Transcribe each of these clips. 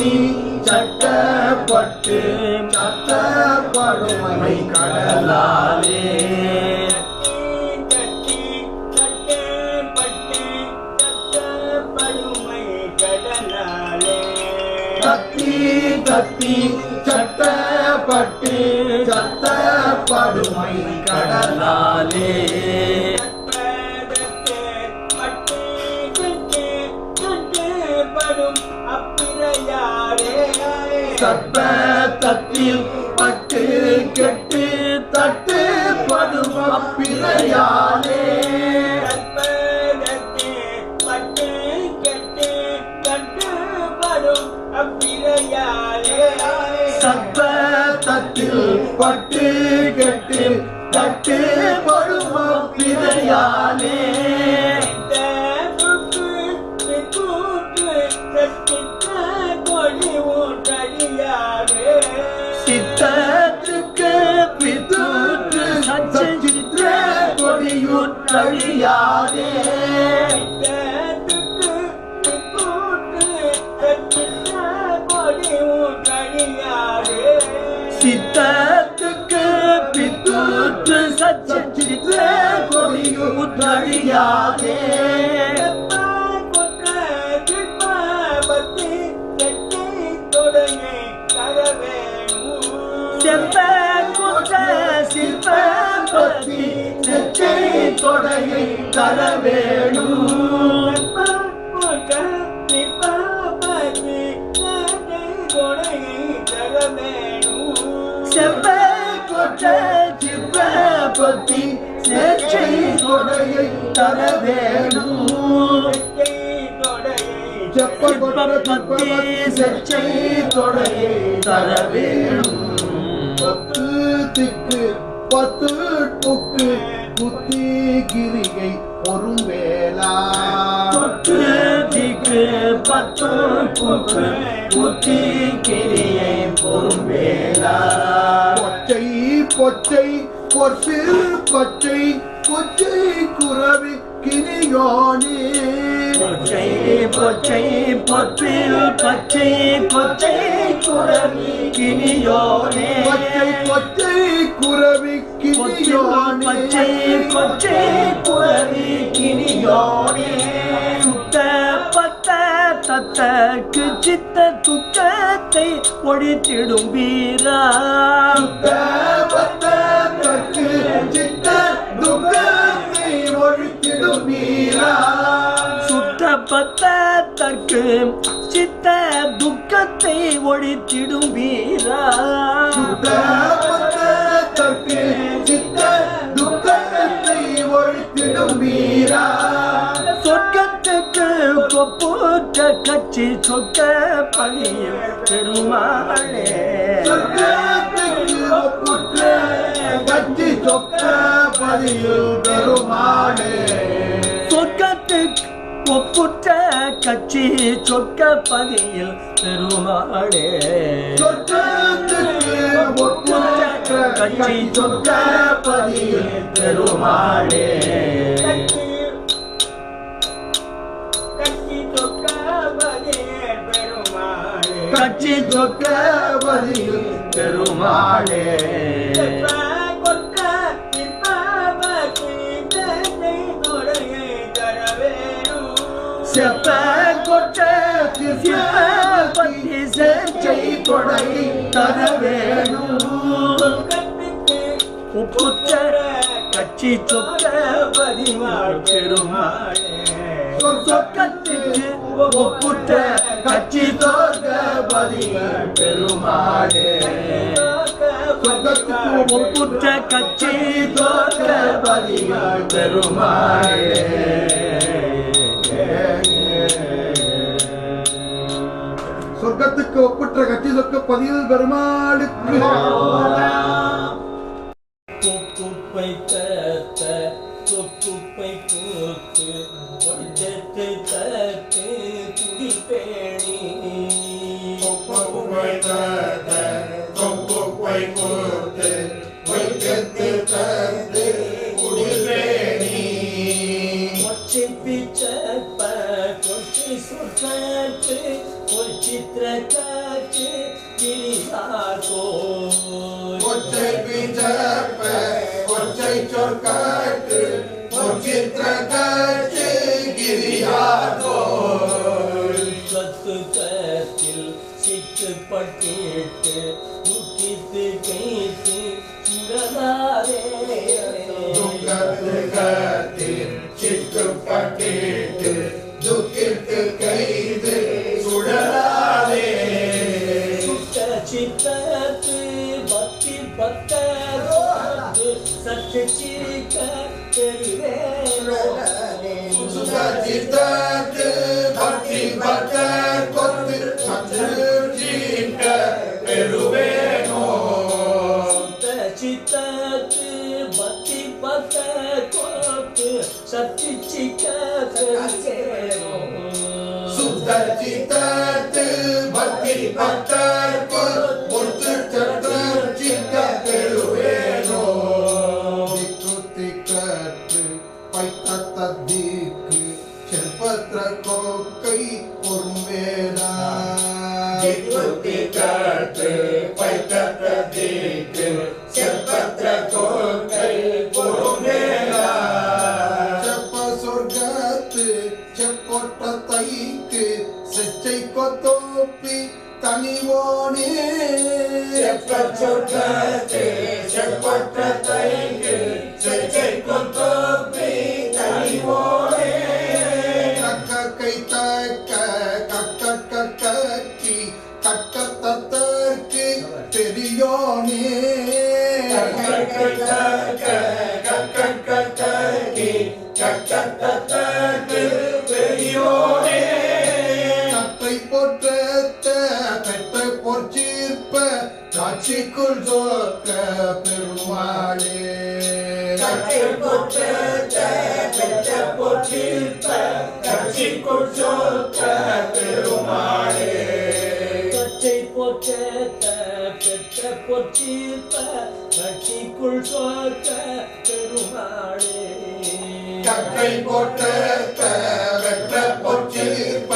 தட்டி சட்டப்பட்டு சட்டப்படுமை கடலாலே. தட்டி தட்டப்பட்டு தட்டப்படுமை கடனாலே தத்தி தத்தி சட்டப்பட்டு சட்டப்படுமை கடலாலே. சர்ப்பத்தில் பட்டு கெட்டு தட்டு கட்டு கட்டுப்படும் அப்பிரையாரே சர்ப்பத்தில் பட்டு கெட்டு தட்டு படும் அப்பிரையாலே दरियादे पूत सच गोरी दरियादे सीत पितू கொடையை தர வேணும் செப்ப குற்ற சிற்ப பத்தி செச்சை தொடையை தர வேணும் செப்பப்பத்தி செச்சை தொடையை தர வேணும் பத்து திக்கு பத்து புக்கு புத்தி கிரிகை ஒரு வேளா பத்து திக்கு பத்து புக்கு புத்தி கிரியை ஒரு வேளா பொச்சை பொச்சை பொற்சில் கொச்சை கொச்சை குரவி கிரியோனே பொச்சை பொச்சை பொற்றில் பச்சை கொச்சை குரவி கிரியோனே பச்சை குரவி பச்சை கொச்சை குரவி கிரியோனே சுத்த பத்த தத்தக்கு சித்த துக்கத்தை ஒழித்திடும் வீரா. சுத்த பத்த தக்கு சித்த துக்கத்தை ஒழித்திடும் வீரா. சுத்த பத்த தற்கு சித்த துக்கத்தை ஒழித்திடும் வீரா. சுத்த ஒழித்திடும் வீரா. சொர்க்கத்துக்கு கொப்பூற்ற கட்சி சொக்க பணியும் பெருமாளே. சொர்க்கத்துக்கு கட்சி சொக்க பணியும் பெருமாளே. சொர்க்கத்துக்கு ஒப்புற்ற கட்சி சொக்க பதியில் பெருமாளே. ஒப்புற்ற கட்சி சொக்க பதியில் பெருமாளே. கட்சி சொக்க பதியில் பெருமாளே. செப்ப கொட்ட பத்தி செச்சை கொடை தர வேணும் உப்புத்த கட்சி சொக்க பதிமாள் பெருமாளே. சொக்கத்துக்கு ஒப்புத்த கட்சி தோற்க பதிகள் பெருமாளே. சொர்க்கத்துக்கு ஒப்புற்ற கட்சி தோற்க பெருமாளே. சொர்க்கத்துக்கு ஒப்புற்ற கட்சி சொர்க்க பதிவு பெருமாளுக்கு. குப்பை கொச்சை பிஞ்சப்ப கொச்சை சொற்காட்டு காட்சி கைத்து துக்கத்து கத்தில் சற்று பக்தி பக்த கொத்து சத்து ஜீக்க சித்தத்து பக்தி பக்த கோத்து சத்தி சிக்க பெருவேனோ சுதஜிதத்து பக்தி கொத்து பைத்தத்தீக்கு செல்பத்ர கோக்கை பொறுமேதா திக்குத்தி கற்று பைத்தத்தீக்கு செல்பத்ர கோக்கை பொறுமேதா செப்ப சொர்க்கத்து செப்பொட்ட தைக்கு செச்சை கொத்தோப்பி தனிவோனே. செப்ப சொர்க்கத்து செப்பொட்ட தைக்கு செச்சை கொத்தோப்பி தனிவோனே கக்க கை தக்க கக்க கக்கி கக்க தத்தற்கு பெரியோனே பெரியோனே கத்தை பெற்ற காட்சிக்குள் பெருமாளே கத்தை பொற்சீர்ப்ப காட்சிக்குள் சோக்க பெருமாளே கச்சை போற்ற பெற்ற பொற்சிப்ப கட்சிக்குள் சோத்த பெருமாளே கக்கை போட்ட வெற்ற பொற்சீர்ப்ப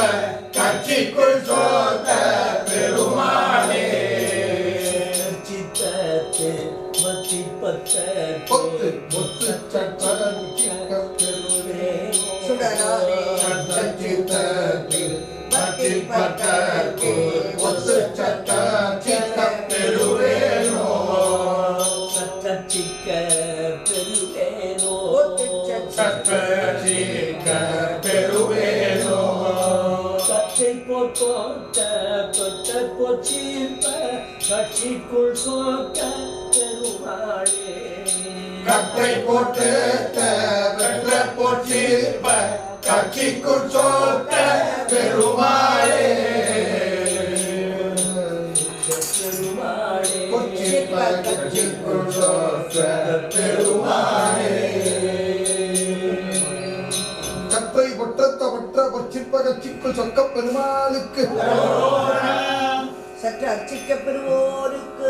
கட்சிக்குள் சோத்த பெருமாளே கட்டை போட்டு வெற்ற பொற்சீர்ப்ப கட்சிக்குள் சோத்த பெருமாளே கட்சிக்குள் சோத்த பெருமாளே கற்றை பொட்டத்த பற்ற பொற்சிற்ப கட்சிக்குள் சொக்க பெருமாளுக்கு. சற்று அர்ச்சிக்க பெறுவோருக்கு.